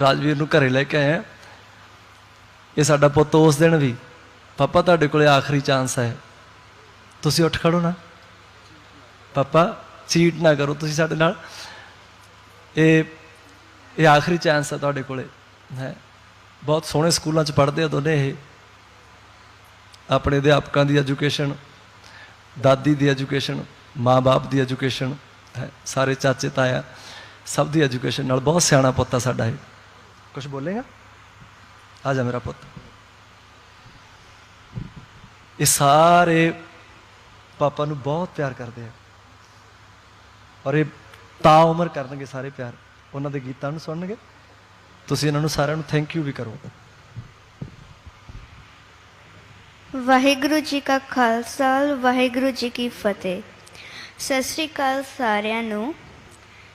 ਰਾਜਵੀਰ ਨੂੰ ਘਰੇ ਲੈ ਕੇ ਆਏ ਆ। ਇਹ ਸਾਡਾ ਪੁੱਤ ਉਸ ਦਿਨ ਵੀ, ਪਾਪਾ, ਤੁਹਾਡੇ ਕੋਲੇ ਆਖਰੀ ਚਾਂਸ ਹੈ। ਤੁਸੀਂ ਉੱਠ ਖੜੋ ਨਾ। ਪਾਪਾ, ਚੀਟ ਨਾ ਕਰੋ ਤੁਸੀਂ ਸਾਡੇ ਨਾਲ। ਇਹ ਇਹ ਆਖਰੀ ਚਾਂਸ ਹੈ ਤੁਹਾਡੇ ਕੋਲੇ। ਹੈ। ਬਹੁਤ ਸੋਹਣੇ ਸਕੂਲਾਂ 'ਚ ਪੜ੍ਹਦੇ ਆ ਦੋਨੇ ਇਹ। ਆਪਣੇ ਅਧਿਆਪਕਾਂ ਦੀ ਐਜੂਕੇਸ਼ਨ, ਦਾਦੀ ਦੀ ਐਜੂਕੇਸ਼ਨ, ਮਾਂ-ਬਾਪ ਦੀ ਐਜੂਕੇਸ਼ਨ, ਹੈ। ਸਾਰੇ ਚਾਚੇ ਤਾਇਆ ਸਭ ਦੀ ਐਜੂਕੇਸ਼ਨ ਨਾਲ ਬਹੁਤ ਸਿਆਣਾ ਪੁੱਤ ਆ ਸਾਡਾ ਇਹ। ਕੁਝ ਬੋਲੇਗਾ ਆ ਜਾ ਮੇਰਾ ਪੁੱਤ ਇਹ ਸਾਰੇ ਪਾਪਾ ਨੂੰ ਬਹੁਤ ਪਿਆਰ ਕਰਦੇ ਆ ਔਰ ਇਹ ਤਾਂ ਉਮਰ ਕਰਨਗੇ ਸਾਰੇ ਪਿਆਰ ਉਹਨਾਂ ਦੇ ਗੀਤਾਂ ਨੂੰ ਸੁਣਨਗੇ ਤੁਸੀਂ ਇਹਨਾਂ ਨੂੰ ਸਾਰਿਆਂ ਨੂੰ ਥੈਂਕ ਯੂ ਵੀ ਕਰੋ ਵਾਹਿਗੁਰੂ ਜੀ ਕਾ ਖਾਲਸਾ ਵਾਹਿਗੁਰੂ ਜੀ ਕੀ ਫਤਿਹ ਸਤਿ ਸ੍ਰੀ ਅਕਾਲ ਸਾਰਿਆਂ ਨੂੰ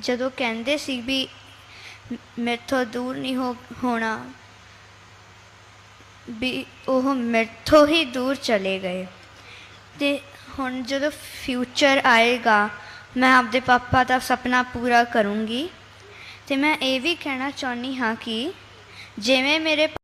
ਜਦੋਂ ਕਹਿੰਦੇ ਸੀ ਵੀ ਮ- ਮੇਰੇ ਤੋਂ ਦੂਰ ਨਹੀਂ ਹੋ, ਹੋਣਾ, ਵੀ ਉਹ ਮੇਰੇ ਤੋਂ ਹੀ ਦੂਰ ਚਲੇ ਗਏ। ਤੇ ਹੁਣ ਜਦੋਂ ਫਿਊਚਰ ਆਏਗਾ, ਮੈਂ ਆਪਦੇ ਪਾਪਾ ਦਾ ਸੁਪਨਾ ਪੂਰਾ ਕਰੂੰਗੀ। ਤੇ ਮੈਂ ਇਹ ਵੀ ਕਹਿਣਾ ਚਾਹੁੰਦੀ ਹਾਂ ਕਿ ਜਿਵੇਂ ਮੇਰੇ